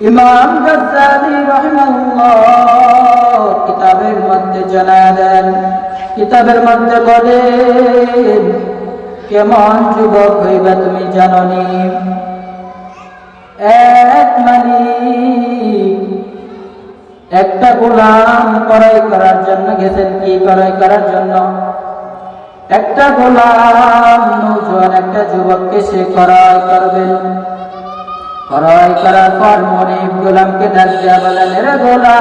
ইমাম গজ্জালি রহমাল্লাহ কিতাবের মধ্যে জানা দেন, কিতাবের মধ্যে বলেন, কেমন যুবক হইবে তুমি জাননি? এক মালিক একটা গোলাম করাই করার জন্য গেছেন কি করাই করার জন্য? একটা গোলাম একটা যুবককে সে করাই করবেন। করাই করার পর মনিব গোলামকে ডাক দেয়া বলেন রে গোলাম,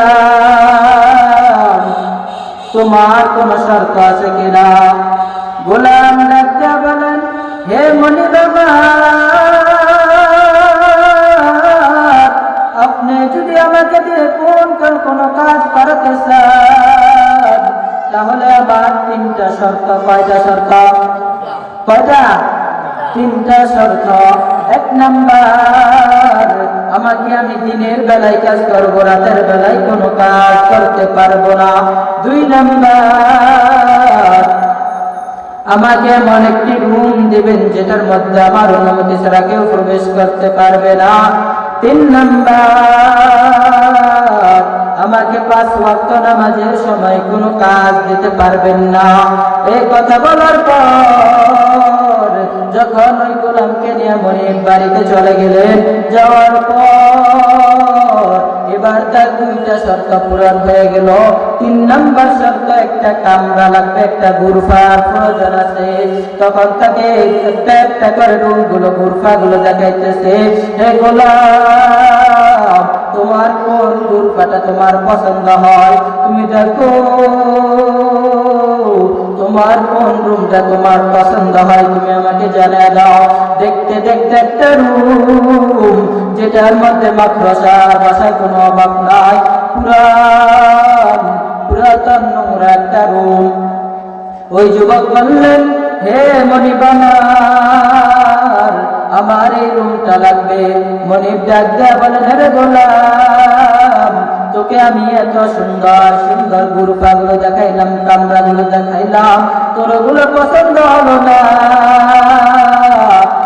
তোমার কোন শর্ত আছে কিনা? গোলাম ডাক দেয়া বলেন হে মনিব আপনি যদি আমাকে দিয়ে কোন কোন কোন কাজ করাতে চান, তাহলে আবার তিনটা শর্ত, কয়টা শর্ত? কয়টা? তিনটা শর্ত। এক নাম্বার। আমাকে আমি দিনের বেলায় কাজ করব, রাতের বেলায় কোনো কাজ করতে পারব না। দুই নাম্বার। আমাকে এমন একটি রুম দিবেন যেটার মধ্যে আমার অনুমতি ছাড়া কেউ প্রবেশ করতে পারবে না। তিন নাম্বার। আমাকে পাঁচ ওয়াক্ত নামাজের সময় কোনো কাজ দিতে পারবেন না। এই কথা বলার পর বাড়িতে চলে গেলেন। যাওয়ার পর এবার তার দুইটা শর্ত পূরণ হয়ে গেল। তিন নম্বর শর্ত, একটা কামরা লাগবে, একটা গুরফার প্রয়োজন আছে। তখন তাকে একটা একটা করে রুমগুলো গুরফা গুলো দেখাইতেছে, হে তোমার কোন গুরফাটা তোমার পছন্দ হয়? তুমি দেখো। তোমার কোন রুমটা তোমার পছন্দ হয়, তুমি আমাকে জানিয়ে দাও। দেখতে দেখতে একটা রুম, যেটার মধ্যে মাদ্রাসার বাসায় কোনো অভাব নাই। পুরান, পুরাতন নোংরা একটা রুম। ওই যুবক বললেন, হে মনিবানার আমার এই রুমটা লাগবে। মনিব ডাক দেয়া বলেন হে গোলাম তোকে আমি এত সুন্দর সুন্দর গুরুপাগুলো দেখাইলাম, কামরাগুলো দেখাইলাম তোর ওগুলো পছন্দ হলো না।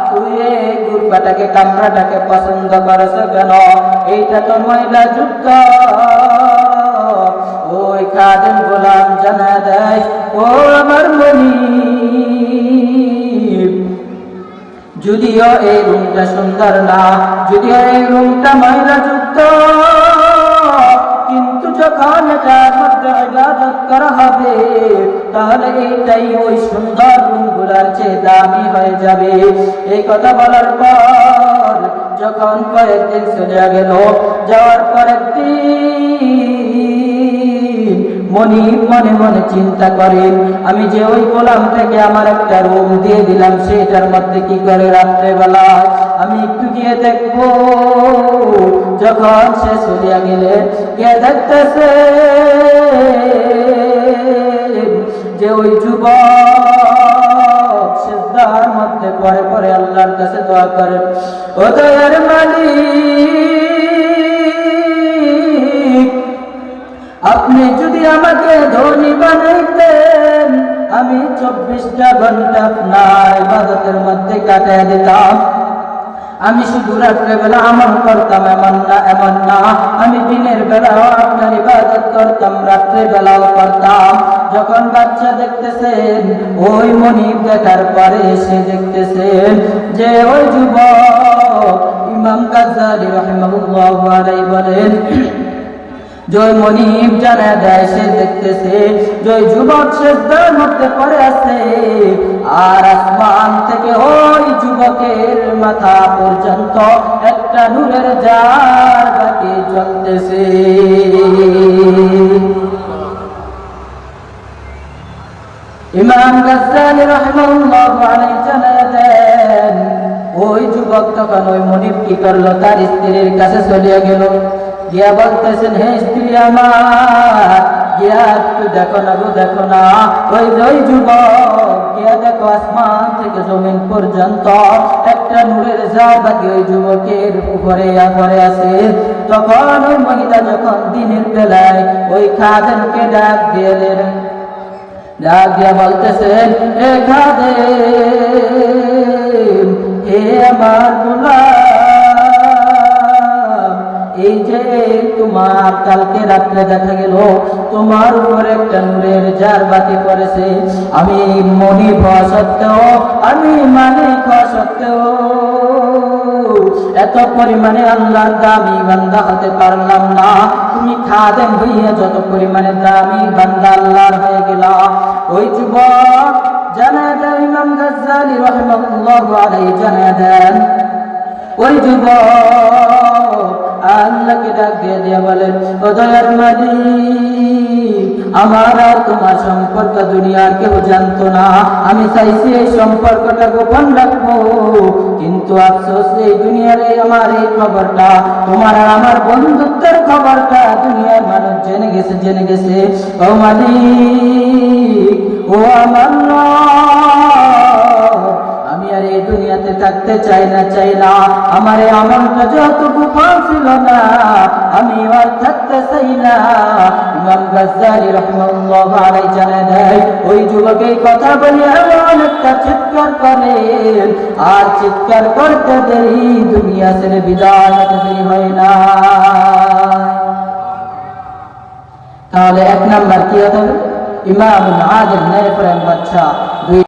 তুই এই কামরাটাকে পছন্দ করেছ কেন? এইটা তো মহিলা যুদ্ধ ওই কাদের গোলাম জানা দেয়, ও আমার মনি যদিও এই রুমটা সুন্দর না, যদিও এই রুমটা মহিলা যুক্ত। যখন এটার মধ্যে ইবাদত হবে, তাহলে এইটাই ওই সুন্দর রুমগুলার চেয়ে দামি হয়ে যাবে। এই কথা বলার পর যখন কয়েকদিন গেল, যাওয়ার মনি মনে মনে চিন্তা করে, আমি যে ওই গোলাম থেকে আমার একটা রুম দিয়ে দিলাম, সেটার মধ্যে কি করে রাত্রেবেলা আমি একটু গিয়ে দেখব। যখন সে চলিয়া গেলে, গিয়ে দেখতেছে যে ওই যুবক সিদ্ধার মধ্যে পরে পরে আল্লাহর কাছে দোয়া করেন ও দয়ার মালিক, আপনি যদি আমাকে ধনী বানাইতেন, আমি চব্বিশটা ঘণ্টা আপনার ইবাদতের মধ্যে কাটাই দিতাম। আমি শুধু রাত্রে বেলা আমল করতাম, এমন না এমন না। আমি দিনের বেলাও আপনার ইবাদত করতাম, রাত্রে বেলাও করতাম। যখন বাচ্চা দেখতেছেন, ওই মনিব দেখার পরে এসে দেখতেছেন যে ওই যুবক ইমাম গাজ্জালি রহমাহুল্লাহ বলেন জয় মনিব জানা দেয় সে দেখতেছে, জয় যুবক মধ্যে পড়ে আছে আর আসমান থেকে ওই যুবকের মাথা পর্যন্ত একটা নূরের জার বাকি চলতেছে। ইমাম গাজ্জালি আলাইহি ওই যুবক তখন ওই মনিব কি করল? তার স্ত্রীর কাছে চলিয়া গেল। গিয়া বলতেছেন হে স্ত্রী আমার, গিয়া একটু দেখো না গো, দেখো না। ওই ওই যুবক, গিয়া দেখো আসমান থেকে জমিন পর্যন্ত। একটা নূরের বাকি ওই যুবকের উপরে পরে আছে। তখন ওই মহিলা যখন দিনের বেলায় ওই খাদেনকে ডাক দিয়ে এলেন ডাক দিয়া বলতেছেন, এ খাদেম, হে আমার এই যে তোমার কালকে রাত্রে দেখা গেল, তোমার উপর একটা নূরের জার বাতি পড়েছে। আমি মনি হওয়া সত্ত্বেও, আমি মালিক হওয়া সত্ত্বেও এত পরিমাণে আল্লাহর দামি বান্দা হতে পারলাম না। তুমি খাদেম হইয়া যত পরিমাণে দামি বান্দা আল্লাহর হয়ে গেলা। ওই যুবক জানা দেন ইমাম গাজ্জালি রহমাতুল্লাহ আলাইহি জানা দেন ওই যুবক আল্লাহকে ডাক দিয়ে দিয়ে বলেন ও দয়ার মালিক, আমার আর তোমার সম্পর্ক দুনিয়ার কেউ জানতো না। আমি চাইছি এই সম্পর্কটা গোপন রাখব। কিন্তু আফসোস, এই দুনিয়ার আমার এই খবরটা, তোমার আর আমার বন্ধুত্বের খবরটা দুনিয়ার মানুষ জেনে গেছে জেনে গেছে। ও মালিক, ও আমার এই দুনিয়াতে থাকতে চাই না, চাই আমার আমলটা যত গোপন ছিল না। আমি আর থাকতে চাই না। ইমাম গাজ্জালি রহমাতুল্লাহ আলাইহি জানা দেয়, ওই যুবক এই কথা বলে এমন একটা চিৎকার করেন আর চিৎকার করতে দেরি, দুনিয়া ছেড়ে বিদায় দেরি হয় না। তাহলে এক নাম্বার কি হবে? ইমাম আদিল ন্যায় বাচ্চা দুই